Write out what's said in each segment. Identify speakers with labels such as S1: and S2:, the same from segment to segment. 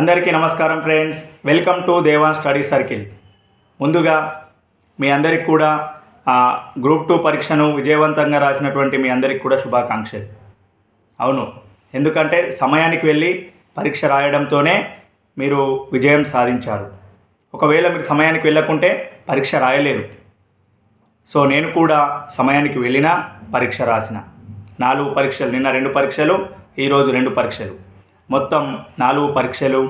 S1: అందరికీ నమస్కారం friends welcome to Devan study circle ముందుగా మీ అందరికి కూడా గ్రూప్ టూ పరీక్షను విజయవంతంగా రాసినటువంటి మీ అందరికి కూడా శుభాకాంక్షలు. అవును ఎందుకంటే సమయానికి వెళ్ళి పరీక్ష రాయడంతోనే మీరు విజయం సాధించారు. ఒకవేళ మీరు సమయానికి వెళ్ళకుంటే పరీక్ష రాయలేరు. సో నేను కూడా సమయానికి వెళ్ళిన పరీక్ష రాసిన. నాలుగు పరీక్షలు నిన్న రెండు పరీక్షలు ఈరోజు రెండు పరీక్షలు. మొత్తం నాలుగు పరీక్షలు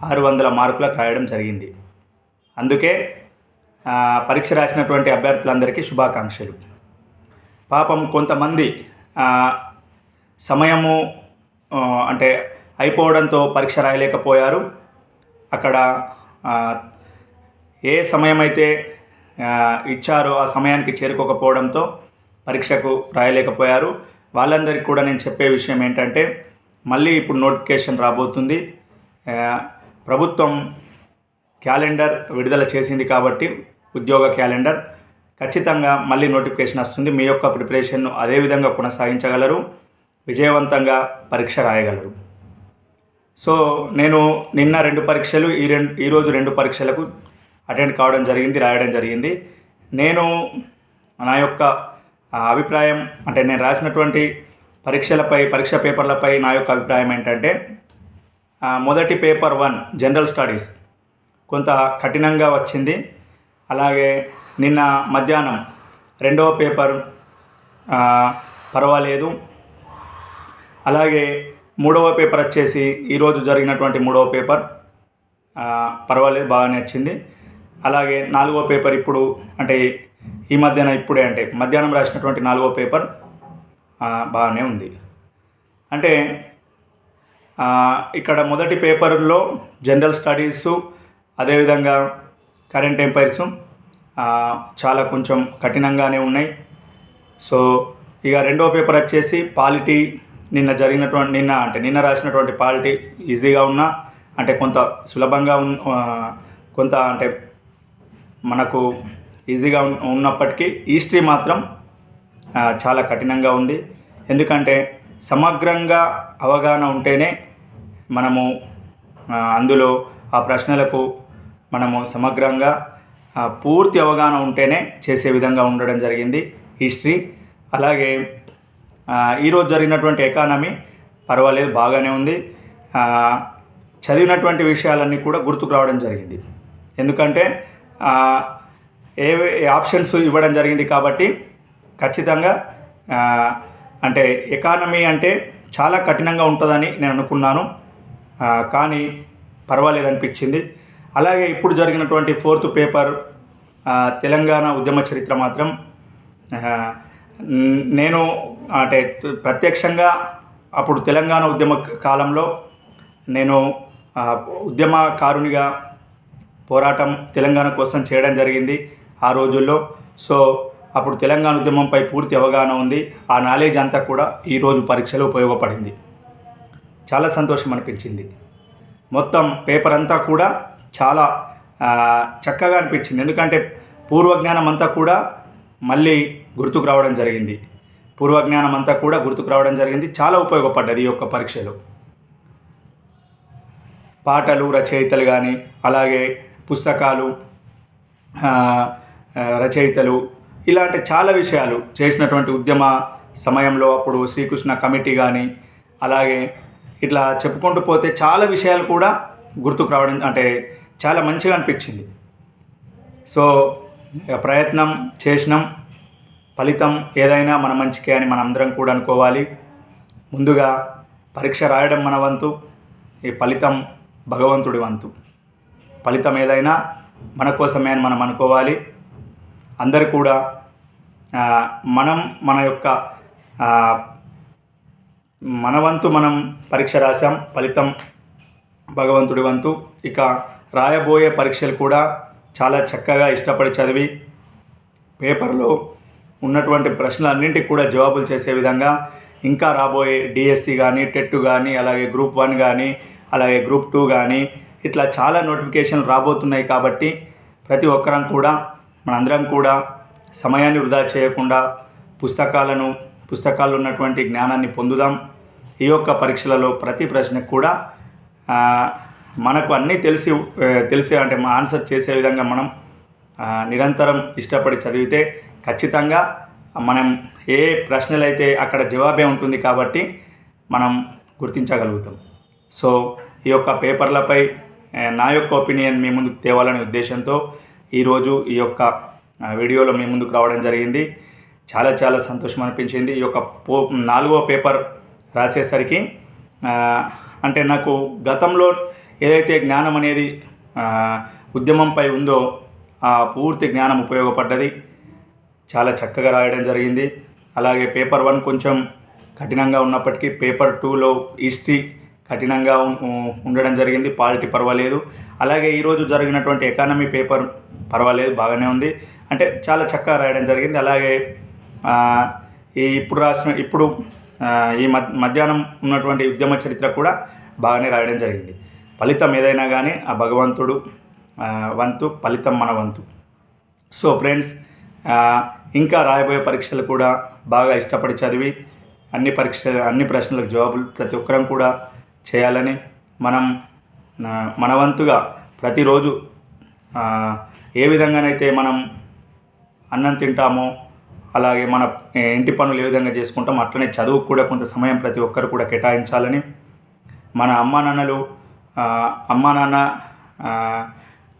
S1: ఆరు వందల మార్కులకు రాయడం జరిగింది. అందుకే పరీక్ష రాసినటువంటి అభ్యర్థులందరికీ శుభాకాంక్షలు. పాపం కొంతమంది సమయము అంటే అయిపోవడంతో పరీక్ష రాయలేకపోయారు. అక్కడ ఏ సమయం అయితే ఇచ్చారో ఆ సమయానికి చేరుకోకపోవడంతో పరీక్షకు రాయలేకపోయారు. వాళ్ళందరికీ కూడా నేను చెప్పే విషయం ఏంటంటే మళ్ళీ ఇప్పుడు నోటిఫికేషన్ రాబోతుంది. ప్రభుత్వం క్యాలెండర్ విడుదల చేసింది కాబట్టి ఉద్యోగ క్యాలెండర్. ఖచ్చితంగా మళ్ళీ నోటిఫికేషన్ వస్తుంది. మీ యొక్క ప్రిపరేషన్ను అదే విధంగా కొనసాగించగలరు. విజయవంతంగా పరీక్ష రాయగలరు. సో నేను నిన్న రెండు పరీక్షలు ఈ రెండు ఈరోజు రెండు పరీక్షలకు అటెండ్ కావడం జరిగింది రాయడం జరిగింది. నేను నా యొక్క అభిప్రాయం అంటే నేను రాసినటువంటి పరీక్షలపై పరీక్ష పేపర్లపై నా యొక్క అభిప్రాయం ఏంటంటే మొదటి పేపర్ వన్ జనరల్ స్టడీస్. కొంత కఠినంగా వచ్చింది. అలాగే నిన్న మధ్యాహ్నం రెండవ పేపర్ పర్వాలేదు. అలాగే మూడవ పేపర్ వచ్చేసి ఈరోజు జరిగినటువంటి మూడవ పేపర్ పర్వాలేదు బాగానే వచ్చింది. అలాగే నాలుగో పేపర్ ఇప్పుడు అంటే ఈ మధ్యన ఇప్పుడే అంటే మధ్యాహ్నం రాసినటువంటి నాలుగో పేపర్ బాగానే ఉంది. అంటే ఇక్కడ మొదటి పేపర్లో జనరల్ స్టడీస్ అదేవిధంగా కరెంట్ ఎంపైర్స్ చాలా కొంచెం కఠినంగానే ఉన్నాయి. సో ఇక రెండో పేపర్ వచ్చేసి పాలిటీ నిన్న జరిగినటువంటి నిన్న అంటే నిన్న రాసినటువంటి పాలిటీ ఈజీగా ఉన్నా అంటే కొంత సులభంగా ఉన్ కొంత అంటే మనకు ఈజీగా ఉన్నప్పటికీ హిస్టరీ మాత్రం చాలా కఠినంగా ఉంది. ఎందుకంటే సమగ్రంగా అవగాహన ఉంటేనే మనము అందులో ఆ ప్రశ్నలకు మనము సమగ్రంగా పూర్తి అవగాహన ఉంటేనే చేసే విధంగా ఉండడం జరిగింది హిస్టరీ. అలాగే ఈరోజు జరిగినటువంటి ఎకానమీ పర్వాలేదు బాగానే ఉంది. చదివినటువంటి విషయాలన్నీ కూడా గుర్తుకు రావడం జరిగింది. ఎందుకంటే ఏ ఆప్షన్స్ ఇవ్వడం జరిగింది కాబట్టి ఖచ్చితంగా అంటే ఎకానమీ అంటే చాలా కఠినంగా ఉంటుందని నేను అనుకున్నాను. కానీ పర్వాలేదు అనిపించింది. అలాగే ఇప్పుడు జరిగినటువంటి ఫోర్త్ పేపర్ తెలంగాణ ఉద్యమ చరిత్ర మాత్రం నేను అంటే ప్రత్యక్షంగా అప్పుడు తెలంగాణ ఉద్యమ కాలంలో నేను ఉద్యమకారునిగా పోరాటం తెలంగాణ కోసం చేయడం జరిగింది ఆ రోజుల్లో. సో అప్పుడు తెలంగాణ ఉద్యమంపై పూర్తి అవగాహన ఉంది. ఆ నాలెడ్జ్ అంతా కూడా ఈరోజు పరీక్షలో ఉపయోగపడింది. చాలా సంతోషం అనిపించింది. మొత్తం పేపర్ అంతా కూడా చాలా చక్కగా అనిపించింది. ఎందుకంటే పూర్వజ్ఞానం అంతా కూడా మళ్ళీ గుర్తుకు రావడం జరిగింది. పూర్వజ్ఞానం అంతా కూడా గుర్తుకు రావడం జరిగింది. చాలా ఉపయోగపడ్డది ఈ యొక్క పరీక్షలో. పాటలు రచయితలు కానీ అలాగే పుస్తకాలు రచయితలు ఇలాంటి చాలా విషయాలు చేసినటువంటి ఉద్యమ సమయంలో అప్పుడు శ్రీకృష్ణ కమిటీ కానీ అలాగే ఇట్లా చెప్పుకుంటూ పోతే చాలా విషయాలు కూడా గుర్తుకు రావడం అంటే చాలా మంచిగా అనిపించింది. సో ఇక ప్రయత్నం చేసినాం. ఫలితం ఏదైనా మన మంచికే అని మనం అందరం కూడా అనుకోవాలి. ముందుగా పరీక్ష రాయడం మన వంతు ఈ ఫలితం భగవంతుడి వంతు. ఫలితం ఏదైనా మన కోసమే అని మనం అనుకోవాలి. అందరు కూడా మనం మన యొక్క మనవంతు మన వంతు మనం పరీక్ష రాసాం ఫలితం భగవంతుడి వంతు. ఇక రాయబోయే పరీక్షలు కూడా చాలా చక్కగా ఇష్టపడి చదివి పేపర్లో ఉన్నటువంటి ప్రశ్నలన్నింటికి కూడా జవాబులు చేసే విధంగా ఇంకా రాబోయే డిఎస్సి కానీ టెట్ కానీ అలాగే గ్రూప్ వన్ కానీ అలాగే గ్రూప్ టూ కానీ ఇట్లా చాలా నోటిఫికేషన్లు రాబోతున్నాయి కాబట్టి ప్రతి ఒక్కరం కూడా మనందరం కూడా సమయాన్ని వృధా చేయకుండా పుస్తకాలను పుస్తకాల్లో ఉన్నటువంటి జ్ఞానాన్ని పొందుదాం. ఈ యొక్క పరీక్షలలో ప్రతి ప్రశ్నకు కూడా మనకు అన్నీ తెలిసి తెలిసే అంటే ఆన్సర్ చేసే విధంగా మనం నిరంతరం ఇష్టపడి చదివితే ఖచ్చితంగా మనం ఏ ప్రశ్నలు అయితే అక్కడ జవాబే ఉంటుంది కాబట్టి మనం గుర్తించగలుగుతాం. సో ఈ యొక్క పేపర్లపై నా యొక్క ఒపీనియన్ మీ ముందుకు తేవాలనే ఉద్దేశంతో ఈరోజు ఈ యొక్క వీడియోలో మీ ముందుకు రావడం జరిగింది. చాలా చాలా సంతోషం అనిపించింది. ఈ యొక్క పో నాలుగో పేపర్ రాసేసరికి అంటే నాకు గతంలో ఏదైతే జ్ఞానం అనేది ఉద్యమంపై ఉందో ఆ పూర్తి జ్ఞానం ఉపయోగపడ్డది. చాలా చక్కగా రాయడం జరిగింది. అలాగే పేపర్ వన్ కొంచెం కఠినంగా ఉన్నప్పటికీ పేపర్ టూలో హిస్టరీ కఠినంగా ఉండడం జరిగింది. పాలిటీ పర్వాలేదు. అలాగే ఈరోజు జరిగినటువంటి ఎకానమీ పేపర్ పర్వాలేదు బాగానే ఉంది. అంటే చాలా చక్కగా రాయడం జరిగింది. అలాగే ఈ ఇప్పుడు రాసిన ఇప్పుడు ఈ మధ్యాహ్నం ఉన్నటువంటి ఉద్యమ చరిత్ర కూడా బాగానే రాయడం జరిగింది. ఫలితం ఏదైనా కానీ ఆ భగవంతుడు వంతు ఫలితం మన వంతు. సో ఫ్రెండ్స్ ఇంకా రాయబోయే పరీక్షలు కూడా బాగా ఇష్టపడి చదివి అన్ని పరీక్ష అన్ని ప్రశ్నలకు జవాబులు ప్రతి ఒక్కరం కూడా చేయాలని మనం మనవంతుగా మన వంతుగా ప్రతిరోజు ఏ విధంగానైతే మనం అన్నం తింటామో అలాగే మన ఇంటి పనులు ఏ విధంగా చేసుకుంటామో అట్లనే చదువుకు కూడా కొంత సమయం ప్రతి ఒక్కరు కూడా కేటాయించాలని మన అమ్మా నాన్నలు అమ్మా నాన్న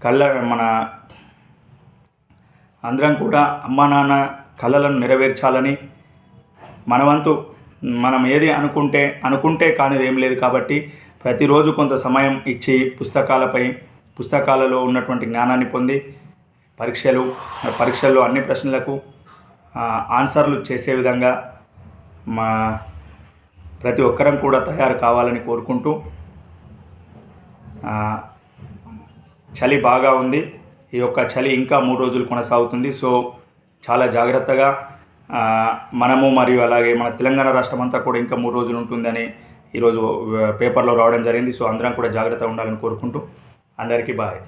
S1: కళ్ళ మన అందరం కూడా అమ్మా నాన్న కళలను నెరవేర్చాలని మనవంతు మనం ఏది అనుకుంటే అనుకుంటే కానిది ఏం లేదు కాబట్టి ప్రతిరోజు కొంత సమయం ఇచ్చి పుస్తకాలపై పుస్తకాలలో ఉన్నటువంటి జ్ఞానాన్ని పొంది పరీక్షలు పరీక్షల్లో అన్ని ప్రశ్నలకు ఆన్సర్లు చేసే విధంగా మా ప్రతి ఒక్కరం కూడా తయారు కావాలని కోరుకుంటూ చలి బాగా ఉంది. ఈ యొక్క చలి ఇంకా మూడు రోజులు కొనసాగుతుంది. సో చాలా జాగ్రత్తగా మనము మరియు అలాగే మన తెలంగాణ రాష్ట్రం అంతా కూడా ఇంకా మూడు రోజులు ఉంటుందని ఈరోజు పేపర్లో రావడం జరిగింది. సో అందరం కూడా జాగ్రత్తగా ఉండాలని కోరుకుంటూ అందరికీ బాయ్.